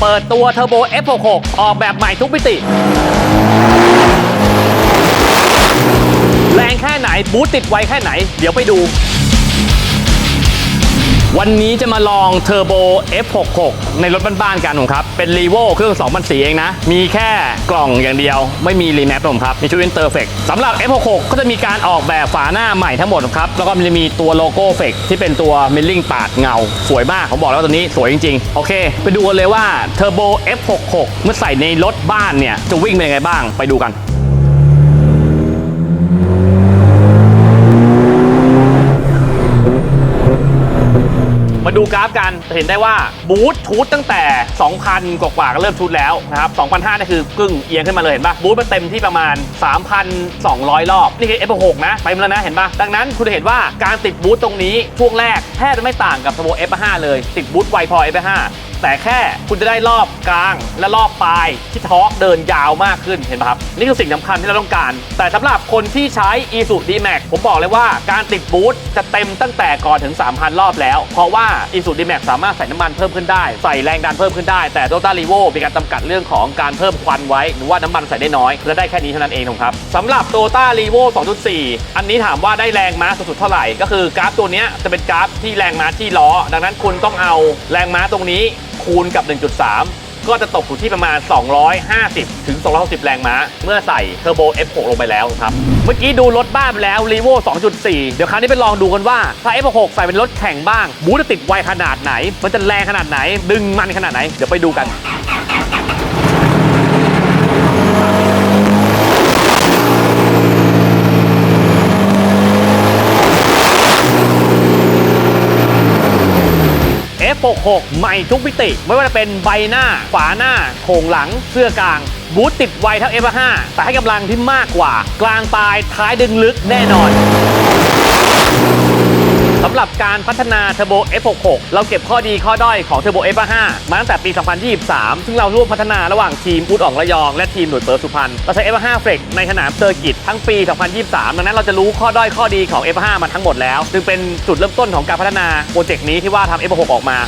เปิดตัวเทอร์โบ F66 ออกแบบใหม่ทุกมิติ แรงแค่ไหนบูตติดไวแค่ไหน เดี๋ยวไปดู วันนี้จะมาลองเทอร์โบ F66 ในรถบ้านๆกันผมครับ เป็นรีโวเครื่อง2004เองนะ มีแค่กล่องอย่างเดียว ไม่มีรีแมปผมครับ มีชุดอินเตอร์เฟกสำหรับ F66 ก็จะมีการออกแบบฝาหน้าใหม่ทั้งหมดครับ แล้วก็มันจะมีตัวโลโก้เฟกที่เป็นตัวมิลลิ่งปาดเงา สวยมาก ผมบอกแล้วว่าตัวนี้สวยจริงๆ โอเค ไปดูกันเลยว่าเทอร์โบ F66 เมื่อใส่ในรถบ้านเนี่ยจะวิ่งเป็นยังไงบ้างไปดูกัน ดูกราฟกันเห็นได้ว่าบูทชูดตั้งแต่ 2,000 กว่าๆก็เริ่มชูดแล้วนะครับ2,500นี่คือกึ่งเอียงขึ้นมาเลยเห็นปะบูทมันเต็มที่ประมาณ 3,200 รอบ นี่คือ F6 นะไปมาแล้วนะเห็นปะดังนั้นคุณจะเห็นว่าการติดบูทตรงนี้ช่วงแรกแทบจะไม่ต่างกับ Turbo F5 เลย ติดบูทไวพอ F5 แต่แค่คุณจะได้รอบกลางและรอบปลายที่ทอร์กเดินยาวมากขึ้นเห็นปะครับ นี่คือสิ่งสำคัญที่เราต้องการ แต่สำหรับคนที่ใช้ e s u d m a x ผมบอกเลยว่าการติดบูทจะเต็มตั้งแต่ก่อนถึง 3,000 รอบแล้ว เพราะว่า e s u d m a x สามารถใส่น้ำมันเพิ่มขึ้นได้ ใส่แรงดันเพิ่มขึ้นได้ แต่ Toyota r e v o มีการจำกัดเรื่องของการเพิ่มควันไว้ หรือว่าน้ำมันใส่ได้น้อยและได้แค่นี้เท่านั้นเองครับสำหรับ Toyota r e v o 2.4 อันนี้ถามว่าได้แรงม้าสูงสุดเท่าไหร่ ก็คือกราฟตัวนี้จะเป็นกราฟที่แรงม้าที่ล้อ ดังนั้นคุณต้องเอาแรงม้าตรงนี้ คูณกับ 1.3 ก็จะตกอยู่ที่ประมาณ 250 ถึง 260 แรงม้า เมื่อใส่เทอร์โบ F6 ลงไปแล้วครับ เมื่อกี้ดูรถบ้านไปแล้ว r e v o 2.4 เดี๋ยวคราวนี้ไปลองดูกันว่า ถ้า F6 ใส่เป็นรถแข่งบ้าง บูทจะติดไวขนาดไหน มันจะแรงขนาดไหน ดึงมันขนาดไหน เดี๋ยวไปดูกัน F66 ใหม่ทุกมิติ ไม่ว่าจะเป็นใบหน้า ฝาหน้าโครงหลัง เสื้อกลาง บูทติดไวเท่า F5 แต่ให้กำลังที่มากกว่า กลางปลายท้ายดึงลึกแน่นอน สำหรับการพัฒนาเทอร์โบ F66 เราเก็บข้อดีข้อด้อยของเทอร์โบ F5 มาตั้งแต่ปี 2023 ซึ่งเราร่วมพัฒนาระหว่างทีมอุดอ่องระยอง และทีมหน่วยเปิดสุพรรณเราใช้ F5 เฟรกในสนามเซอร์กิตทั้งปี 2023 ดังนั้นเราจะรู้ข้อด้อยข้อดีของ F5 มาทั้งหมดแล้ว จึงเป็นจุดเริ่มต้นของการพัฒนาโปรเจกต์นี้ที่ว่าทำ F6 ออกมา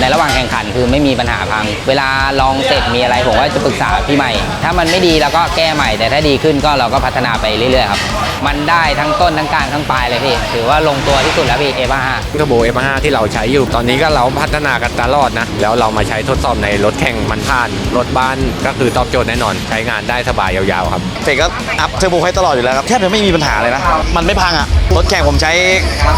ในระหว่างแข่งขันคือไม่มีปัญหาพัง เวลาลองเสร็จมีอะไรผมก็จะปรึกษาพี่ใหม่ ถ้ามันไม่ดีเราก็แก้ใหม่ แต่ถ้าดีขึ้นก็เราก็พัฒนาไปเรื่อยๆครับ มันได้ทั้งต้นทั้งกลางทั้งปลายเลยพี่ ถือว่าลงตัวที่สุดแล้วพี่เอฟห้าเทอร์โบ F5 ที่เราใช้อยู่ ตอนนี้ก็เราพัฒนากันตลอดนะ แล้วเรามาใช้ทดสอบในรถแข่งมันผ่าน รถบ้านก็คือตอบโจทย์แน่นอน ใช้งานได้สบายยาวๆครับเฟกก็อัพเทอร์โบให้ตลอดอยู่แล้วครับแทบจะไม่มีปัญหาเลยนะ มันไม่พังอะรถแข่งผมใช้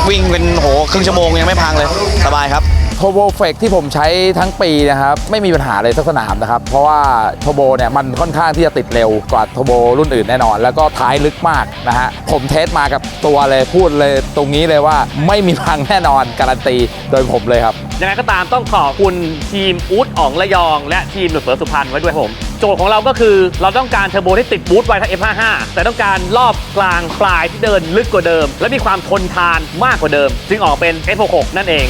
วิ่งเป็นโหครึ่งชั่วโมงยังไม่พังเลย สบายครับโทโบเฟกที่ผมใช้ทั้งปีนะครับ ไม่มีปัญหาเลยสักสนามนะครับ เพราะว่าทโบเนี่ยมันค่อนข้างที่จะติดเร็วกว่าทโบรุ่นอื่นแน่นอน แล้วก็ท้ายลึกมากนะฮะผมเทสมากับตัวเลยพูดเลยตรงนี้เลยว่าไม่มีพังแน่นอนการันตีโดยผมเลยครับยังไงก็ตามต้องขอบคุณทีมอูดอ่องระยอง และทีมหน่วยเปิดสุพรรณไว้ด้วยผมโจทย์ของเราก็คือเราต้องการเทอร์โบที่ติดบูทไวทั้ง F55 แต่ต้องการรอบกลางปลายที่เดินลึกกว่าเดิม และมีความทนทานมากกว่าเดิม จึงออกเป็น F66 นั่นเอง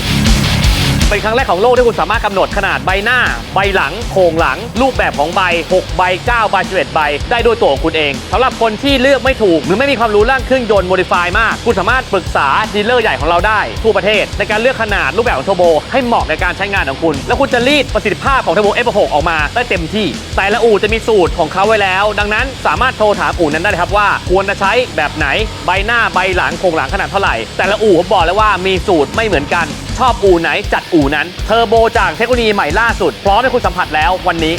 เป็นครั้งแรกของโลกที่คุณสามารถกำหนดขนาดใบหน้า ใบหลัง โครงหลัง รูปแบบของใบ 6 ใบ 9 ใบ11ใบ ได้ด้วยตัวของคุณเองสำหรับคนที่เลือกไม่ถูก หรือไม่มีความรู้เรื่องเครื่องยนต์โมดิฟายมาก คุณสามารถปรึกษาดีลเลอร์ใหญ่ของเราได้ทั่วประเทศ ในการเลือกขนาดรูปแบบของเทอร์โบให้เหมาะในการใช้งานของคุณ แล้วคุณจะรีดประสิทธิภาพของเทอร์โบ F6 ออกมาได้เต็มที่ แต่ละอู่จะมีสูตรของเขาไว้แล้ว ดังนั้นสามารถโทรถามอู่นั้นได้ครับว่า ควรจะใช้แบบไหนใบหน้าใบหลังโครงหลังขนาดเท่าไหร่แต่ละอู่ผมบอกเลยว่ามีสูตรไม่เหมือนกัน อบอู่ไหนจัดอู่นั้นเทอร์โบจากเทคโนโลยีใหม่ล่าสุด พร้อมให้คุณสัมผัสแล้ววันนี้